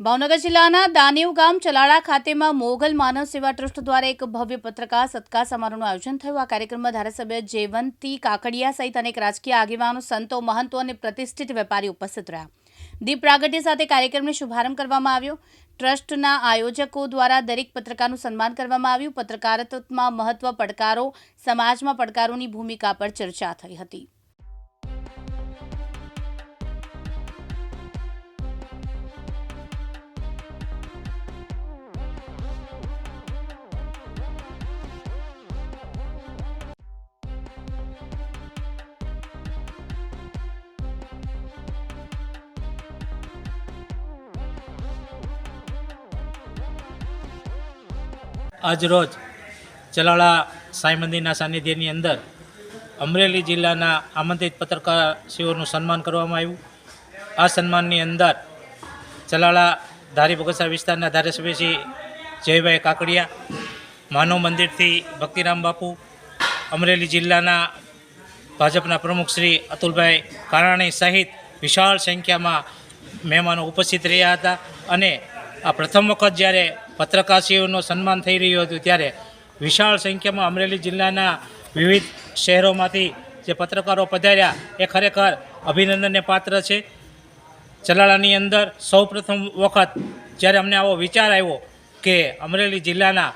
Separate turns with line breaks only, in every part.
ભાવનગર જિલ્લાના દાનેવ ગામ ચલાળા ખાતેમાં મોગલ માનવ સેવા ટ્રસ્ટ દ્વારા એક ભવ્ય પત્રકાર સત્કાર સમારોહનું આયોજન થયું. આ કાર્યક્રમમાં ધારાસભ્ય જેવંતી કાકડિયા સહિત અનેક રાજકીય આગેવાનો, સંતો, મહંતો અને પ્રતિષ્ઠિત વેપારી ઉપસ્થિત રહ્યા. દીપ પ્રાગટ્ય સાથે કાર્યક્રમનો શુભારંભ કરવામાં આવ્યો. ટ્રસ્ટના આયોજકો દ્વારા દરેક પત્રકારનું સન્માન કરવામાં આવ્યું. પત્રકારત્વમાં મહત્વ પડકારો, સમાજમાં પડકારોની ભૂમિકા પર ચર્ચા થઈ હતી.
આજરોજ ચલાળા સાંઈ મંદિરના સાનિધ્યની અંદર અમરેલી જિલ્લાના આમંત્રિત પત્રકારશ્રીઓનું સન્માન કરવામાં આવ્યું. આ સન્માનની અંદર ચલાળા ધારી બગસરા વિસ્તારના ધારાસભ્ય શ્રી જયભાઈ કાકડિયા, માનવ મંદિરથી ભક્તિરામ બાપુ, અમરેલી જિલ્લાના ભાજપના પ્રમુખ શ્રી અતુલભાઈ કારાણી સહિત વિશાળ સંખ્યામાં મહેમાનો ઉપસ્થિત રહ્યા હતા અને આ પ્રથમ વખત જ્યારે પત્રકારશ્રીઓનું સન્માન થઈ રહ્યું હતું ત્યારે વિશાળ સંખ્યામાં અમરેલી જિલ્લાના વિવિધ શહેરોમાંથી જે પત્રકારો પધાર્યા, એ ખરેખર અભિનંદનને પાત્ર છે. ચલાળાની અંદર સૌપ્રથમ વખત જ્યારે અમને આવો વિચાર આવ્યો કે અમરેલી જિલ્લાના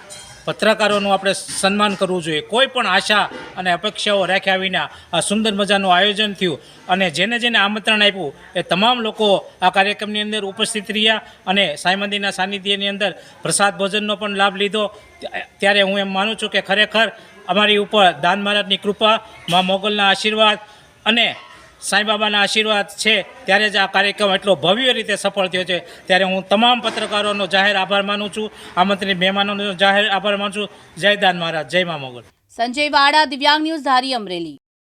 પત્રકારોનું આપણે સન્માન કરવું જોઈએ, કોઈ પણ આશા અને અપેક્ષાઓ રાખ્યા વિના આ સુંદર મજાનું આયોજન થયું. અને જેને જેને આમંત્રણ આપ્યું, એ તમામ લોકો આ કાર્યક્રમની અંદર ઉપસ્થિત રહ્યા અને સાંઈ મંદિરના સાનિધ્યની અંદર પ્રસાદ ભોજનનો પણ લાભ લીધો. ત્યારે હું એમ માનું છું કે ખરેખર અમારી ઉપર દાન મહારાજની કૃપા, મા મોગલના આશીર્વાદ અને સાંઈબાબાના આશીર્વાદ છે. ત્યારે જ આ કાર્યક્રમ એટલો ભવ્ય રીતે સફળ થયો છે. ત્યારે હું તમામ પત્રકારોનો જાહેર આભાર માનું છું. આમંત્રિત મહેમાનોનો જાહેર આભાર માનું છું. જય દાન મહારાજ, જય મા મોગલ.
સંજય વાડા દિવ્યાંગ ન્યૂઝ ધારી અમરેલી.